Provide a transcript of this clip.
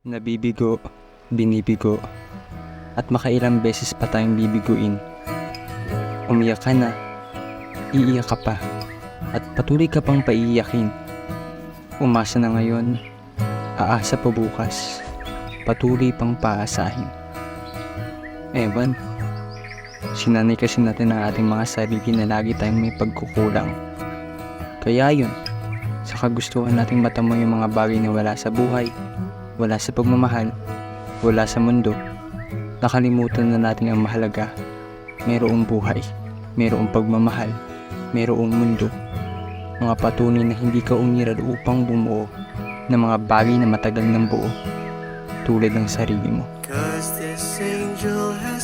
Nabibigo, binibigo, at makailang beses pa tayong bibiguin. Umiyak ka na, iiyak ka pa, at patuloy ka pang paiiyakin. Umasa na ngayon, aasa pa bukas, patuloy pang paasahin. Ewan, sinanay kasi natin ang ating mga sarili na lagi tayong may pagkukulang. Kaya yun, sa kagustuhan nating matamo yung mga bagay na wala sa buhay, wala sa pagmamahal, wala sa mundo, nakalimutan na natin ang mahalaga. Mayroong buhay, mayroong pagmamahal, mayroong mundo. Mga patunay na hindi ka umiral upang bumuo ng mga bagay na matagal ng buo, tulad ng sarili mo. Cause this angel has